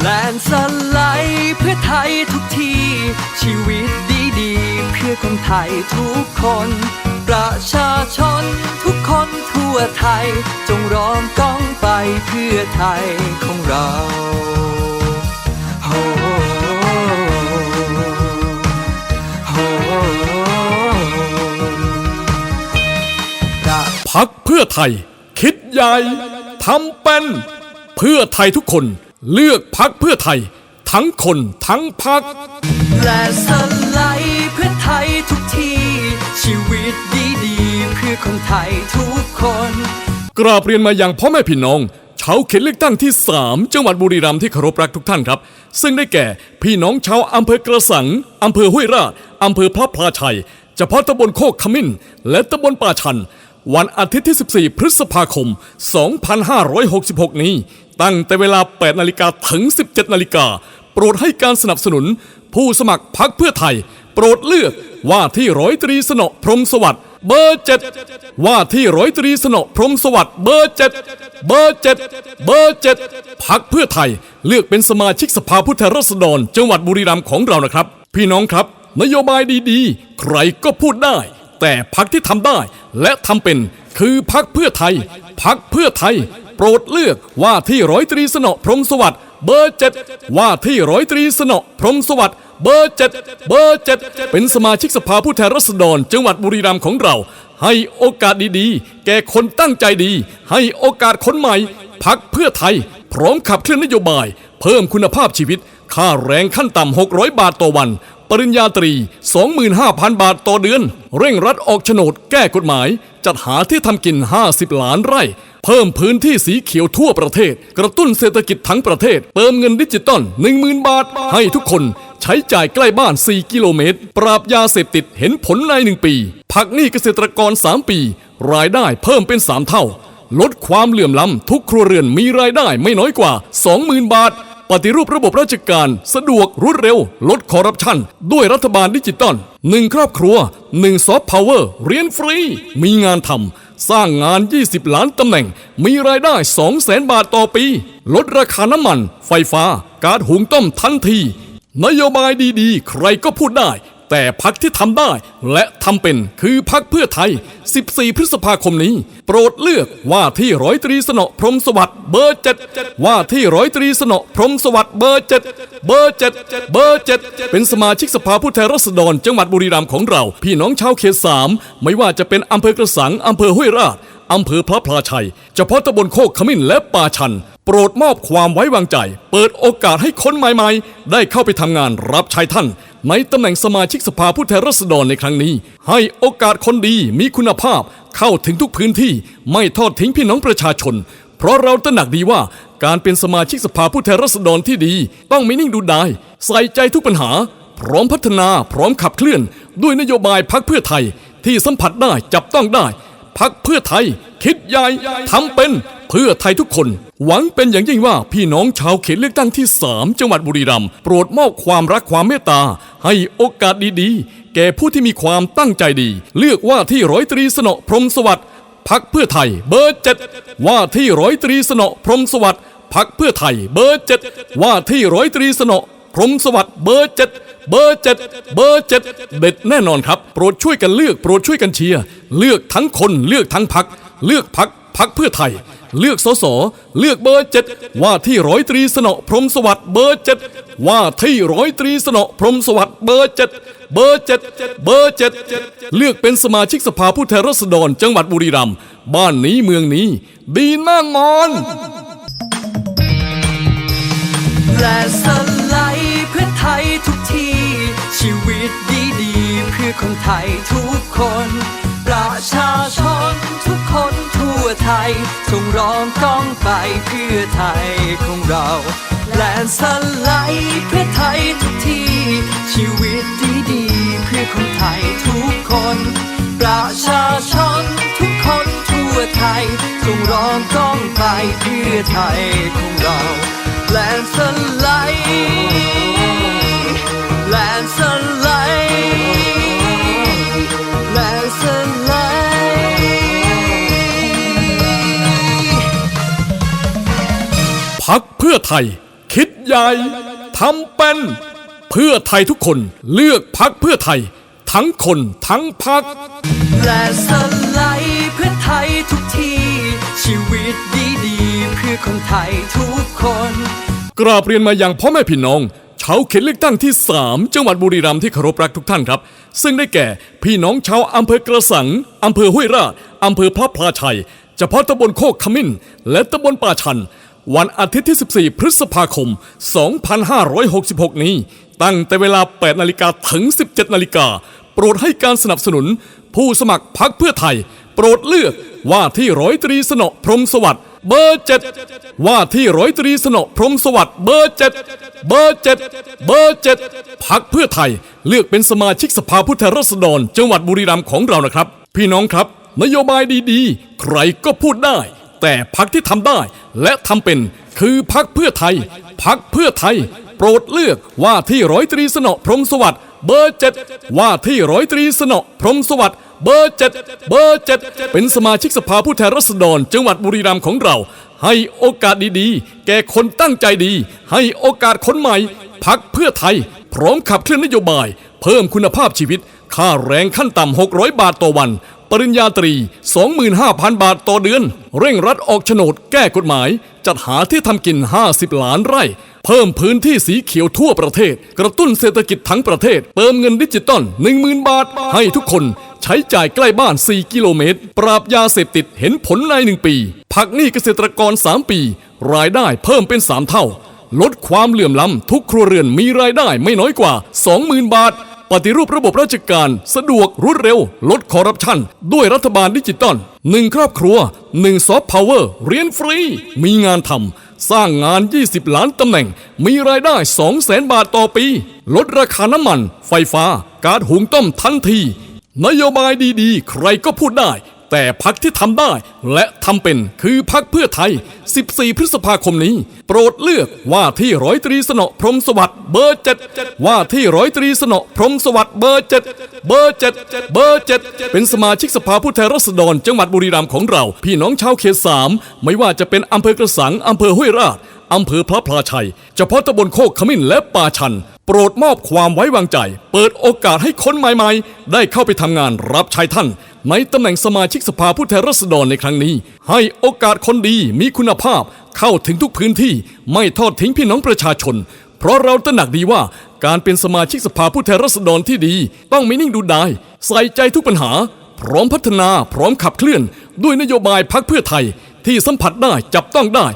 แลนสไลด์เพื่อไทยทุกที ชีวิตดีๆ เพื่อคนไทยทุกคน ประชาชนทุกคนทั่วไทย จงร้องก้องไปเพื่อไทยของเราโฮโฮประพักเพื่อไทย คิดใหญ่ทำเป็น เพื่อไทยทุกคน เลือกพักเพื่อไทย ทั้งคนทั้งพักและสไลด์เพื่อไทยทุกที ชีวิตดีๆเพื่อคนไทยทุกคน กราบเรียนมาอย่างพ่อแม่พี่น้องชาวเขตเลือกตั้งที่ 3 จังหวัดบุรีรัมย์ที่เคารพรักทุกท่านครับ ซึ่งได้แก่พี่น้องชาวอำเภอกระสังอำเภอห้วยราชอำเภอพระพลาชัยเฉพาะตำบลโคกขมิ้น และตำบลป่าชันวันอาทิตย์ที่ 14 พฤษภาคม 2566 นี้ ตั้งแต่เวลา 8 นาฬิกาถึง 17 นาฬิกา โปรดให้การสนับสนุน ผู้สมัครพักเพื่อไทย โปรดเลือกว่าที่ร้อยตรีสนอพรหมสวัสดิ์เบอร์เจ็ดว่าที่ร้อยตรีสนอพรหมสวัสดิ์เบอร์เจ็ดเบอร์เจ็ดเบอร์เจ็ดพักเพื่อไทย เลือกเป็นสมาชิกสภาผู้แทนราษฎร จังหวัดบุรีรัมย์ของเรานะครับ พี่น้องครับ นโยบายดีๆ ใครก็พูดได้ แต่พักที่ทำได้และทำเป็นคือพักเพื่อไทย พักเพื่อไทย โปรดเลือกว่าที่ร้อยตรีสนอพรหมสวัสดิ์เบอร์เจ็ดว่าที่ร้อยตรีสนอพรหมสวัสดิ์เบอร์เจ็ดเบอร์เจ็ดเป็นสมาชิกสภาผู้แทนราษฎร จังหวัดบุรีรัมย์ของเรา ให้โอกาสดีๆ แก่คนตั้งใจดี ให้โอกาสคนใหม่พักเพื่อไทย พร้อมขับเคลื่อนนโยบาย เพิ่มคุณภาพชีวิต ค่าแรงขั้นต่ำ 600 บาทต่อวัน ปริญญาตรี 25,000 บาทต่อเดือน เร่งรัดออกโฉนดแก้กฎหมาย จัดหาที่ทำกิน 50 ล้านไร่ เพิ่มพื้นที่สีเขียวทั่วประเทศ กระตุ้นเศรษฐกิจทั้งประเทศ เติมเงินดิจิตอล10,000 บาท ให้ทุกคนใช้จ่ายใกล้บ้าน 4 กิโลเมตร ปราบยาเสพติดเห็นผลใน 1 ปี พักหนี้เกษตรกร 3 ปี รายได้เพิ่มเป็น 3 เท่า ลดความเหลื่อมล้ำทุกครัวเรือนมีรายได้ไม่น้อยกว่า 20,000 บาท ปฏิรูประบบราชการ สะดวกรวดเร็ว ลดคอร์รัปชัน ด้วยรัฐบาลดิจิตอลหนึ่งครอบครัวหนึ่งซอฟต์พาวเวอร์เรียนฟรี มีงานทำสร้างงาน 20 ล้านตำแหน่ง มีรายได้2แสนบาทต่อปี ลดราคาน้ำมัน ไฟฟ้า การหุงต้มทันที นโยบายดีๆ ใครก็พูดได้ แต่พักที่ทำได้และทำเป็นคือพักเพื่อไทย 14 พฤษภาคมนี้ โปรดเลือกว่าที่ร้อยตรีสนอพรหมสวัสดิ์เบอร์เจ็ดว่าที่ร้อยตรีสนอพรหมสวัสดิ์เบอร์เจ็ดเบอร์เจ็ดเบอร์เจ็ดเป็นสมาชิกสภาผู้แทนราษฎรจังหวัดบุรีรัมย์ของเรา พี่น้องชาวเขตสามไม่ว่าจะเป็นอำเภอกระสังอำเภอห้วยราชอำเภอพระพลาชัย เฉพาะตำบลโคกขมิ้นและป่าชัน โปรดมอบความไว้วางใจ เปิดโอกาสให้คนใหม่ๆ ได้เข้าไปทำงานรับใช้ท่าน ในตำแหน่งสมาชิกสภาผู้แทนราษฎรในครั้งนี้ ให้โอกาสคนดีมีคุณภาพเข้าถึงทุกพื้นที่ไม่ทอดทิ้งพี่น้องประชาชน เพราะเราตระหนักดีว่าการเป็นสมาชิกสภาผู้แทนราษฎรที่ดี ต้องไม่นิ่งดูดายใส่ใจทุกปัญหา พร้อมพัฒนาพร้อมขับเคลื่อน ด้วยนโยบายพักเพื่อไทยที่สัมผัสได้จับต้องได้พักเพื่อไทย คิดใหญ่ทำเป็น เพื่อไทยทุกคน หวังเป็นอย่างยิ่งว่าพี่น้องชาวเขตเลือกตั้งที่ 3 จังหวัดบุรีรัมย์โปรดมอบความรักความเมตตา ให้โอกาสดีๆ แก่ผู้ที่มีความตั้งใจดี เลือกว่าที่ร้อยตรีสนอพรหมสวัสดิ์พักเพื่อไทยเบอร์เจ็ดว่าที่ร้อยตรีสนอพรหมสวัสดิ์พักเพื่อไทยเบอร์เจ็ดว่าที่ร้อยตรีสนอพรหมสวัสดิ์เบอร์เจ็ดเบอร์เจ็ดเบอร์เจ็ดเด็ดแน่นอนครับ โปรดช่วยกันเลือก โปรดช่วยกันเชียร์ เลือกทั้งคนเลือกทั้งพัก เลือกพักพักเพื่อไทย เลือกสสเลือกเบอร์เจ็ดว่าที่ร้อยตรีสนอพรหมสวัสดิ์เบอร์เจ็ดว่าที่ร้อยตรีสนอพรหมสวัสดิ์เบอร์เจ็ดเบอร์เจ็ดเบอร์เจ็ดเลือกเป็นสมาชิกสภาผู้แทนราษฎรจังหวัดบุรีรัมย์บ้านนี้เมืองนี้ ดีแน่นอนและสไลเพื่อไทยทุกที ชีวิตดีๆ เพื่อคนไทยทุกคน ประชาชน ไทยจงร้องก้องไปเพื่อไทยของเราและสไลด์เพื่อไทยทุกทีชีวิตดีๆเพื่อคนไทยทุกคน ประชาชนทุกคนทั่วไทยจงร้องก้องไปเพื่อไทยของเราแลนสไลด์แลนส พักเพื่อไทยคคิดใหญ่ทำเป็น เพื่อไทยทุกคนเลือกพักเพื่อไทย ทั้งคนทั้งพักและสไลด์เพื่อไทยทุกทีชีวิตดีๆเพื่อคนไทยทุกคน กราบเรียนมาอย่างพ่อแม่พี่น้องชาวเขตเลือกตั้งที่ 3 จังหวัดบุรีรัมย์ที่เคารพรักทุกท่านครับ ซึ่งได้แก่พี่น้องชาวอำเภอกระสังอำเภอห้วยราชอำเภอพระพลาชัยเฉพาะตำบลโคกขมิ้น และตำบลป่าชัน วันอาทิตย์ที่ 14 พฤษภาคม 2566 นี้ ตั้งแต่เวลา 8 นาฬิกาถึง 17 นาฬิกา โปรดให้การสนับสนุน ผู้สมัครพักเพื่อไทย โปรดเลือกว่าที่ร้อยตรีสนอพรหมสวัสดิ์เบอร์เจ็ดว่าที่ร้อยตรีสนอพรหมสวัสดิ์เบอร์เจ็ดเบอร์เจ็ดเบอร์เจ็ดพักเพื่อไทยเลือกเป็นสมาชิกสภาผู้แทนราษฎร จังหวัดบุรีรัมย์ของเรานะครับ พี่น้องครับ นโยบายดีๆ ใครก็พูดได้ แต่พักที่ทำได้และทำเป็นคือพักเพื่อไทย พักเพื่อไทย โปรดเลือกว่าที่ร้อยตรีสนอพรหมสวัสดิ์เบอร์เจ็ดว่าที่ร้อยตรีสนอพรหมสวัสดิ์เบอร์เจ็ดเบอร์เจ็ดเป็นสมาชิกสภาผู้แทนราษฎรจังหวัดบุรีรัมย์ของเรา ให้โอกาสดีๆ แก่คนตั้งใจดี ให้โอกาสคนใหม่ พักเพื่อไทย พร้อมขับเคลื่อนนโยบาย เพิ่มคุณภาพชีวิต ค่าแรงขั้นต่ำ600 บาทต่อวัน ปริญญาตรี 25,000 บาทต่อเดือน เร่งรัดออกโฉนดแก้กฎหมาย จัดหาที่ทำกิน 50 ล้านไร่ เพิ่มพื้นที่สีเขียวทั่วประเทศ กระตุ้นเศรษฐกิจทั้งประเทศ เติมเงินดิจิตอล10,000 บาท ให้ทุกคนใช้จ่ายใกล้บ้าน 4 กิโลเมตร ปราบยาเสพติดเห็นผลใน 1 ปี พักหนี้เกษตรกร 3 ปี รายได้เพิ่มเป็น 3 เท่าลดความเหลื่อมล้ำทุกครัวเรือนมีรายได้ไม่น้อยกว่า 20,000 บาท ปฏิรูประบบราชการ สะดวกรวดเร็ว ลดคอร์รัปชัน ด้วยรัฐบาลดิจิตอลหนึ่งครอบครัว1ซอฟต์พาวเวอร์เรียนฟรี มีงานทำสร้างงาน 20 ล้านตำแหน่ง มีรายได้ 2 0 0 0 0นบาทต่อปี ลดราคาน้ำมัน ไฟฟ้า การหุงต้มทันที นโยบายดีๆ ใครก็พูดได้ แต่พักที่ทำได้และทำเป็นคือพักเพื่อไทย 14 พฤษภาคมนี้ โปรดเลือกว่าที่ร้อยตรีสนอพรหมสวัสดิ์เบอร์เจ็ดว่าที่ร้อยตรีสนอพรหมสวัสดิ์เบอร์เจ็ดเบอร์เจ็ดเบอร์เจ็ดเป็นสมาชิกสภาผู้แทนราษฎรจังหวัดบุรีรัมย์ของเรา พี่น้องชาวเขตสามไม่ว่าจะเป็นอำเภอกระสังอำเภอห้วยราชอำเภอพระพลาชัย เฉพาะตำบลโคกขมิ้นและป่าชัน โปรดมอบความไว้วางใจ เปิดโอกาสให้คนใหม่ๆ ได้เข้าไปทำงานรับใช้ท่าน ในตำแหน่งสมาชิกสภาผู้แทนราษฎรในครั้งนี้ ให้โอกาสคนดีมีคุณภาพ เข้าถึงทุกพื้นที่ไม่ทอดทิ้งพี่น้องประชาชน เพราะเราตระหนักดีว่าการเป็นสมาชิกสภาผู้แทนราษฎรที่ดี ต้องไม่นิ่งดูดายใส่ใจทุกปัญหา พร้อมพัฒนาพร้อมขับเคลื่อน ด้วยนโยบายพักเพื่อไทย ที่สัมผัสได้จับต้องได้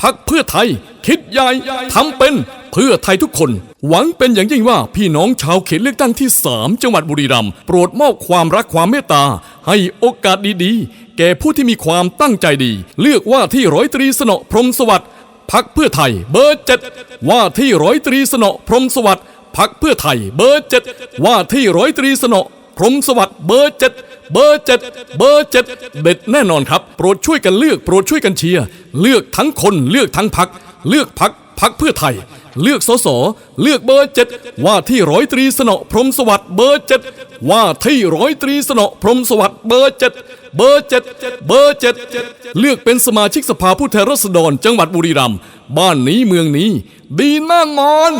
พักเพื่อไทย คิดใหญ่ทำเป็นเพื่อไทยทุกคน หวังเป็นอย่างยิ่งว่าพี่น้องชาวเขตเลือกตั้งที่ 3 จังหวัดบุรีรัมย์โปรดมอบความรักความเมตตา ให้โอกาสดีๆ แก่ผู้ที่มีความตั้งใจดี เลือกว่าที่ร้อยตรีสนอพรหมสวัสดิ์พักเพื่อไทยเบอร์เจ็ดว่าที่ร้อยตรีสนอพรหมสวัสดิ์พักเพื่อไทยเบอร์เจ็ดว่าที่ร้อยตรีสนอพรหมสวัสดิ์เบอร์เจ็ดเบอร์เจ็ดเบอร์เจ็ดเด็ดแน่นอนครับ โปรดช่วยกันเลือก โปรดช่วยกันเชียร์เลือกทั้งคนเลือกทั้งพัก เลือกพักพักเพื่อไทย เลือกสสเลือกเบอร์เจ็ดว่าที่ร้อยตรีสนอพรหมสวัสดิ์เบอร์เจ็ดว่าที่ร้อยตรีสนอพรหมสวัสดิ์เบอร์เจ็ดเบอร์เจ็ดเบอร์เจ็ดเลือกเป็นสมาชิกสภาผู้แทนราษฎรจังหวัดบุรีรัมย์บ้านนี้เมืองนี้ ดีแน่นอน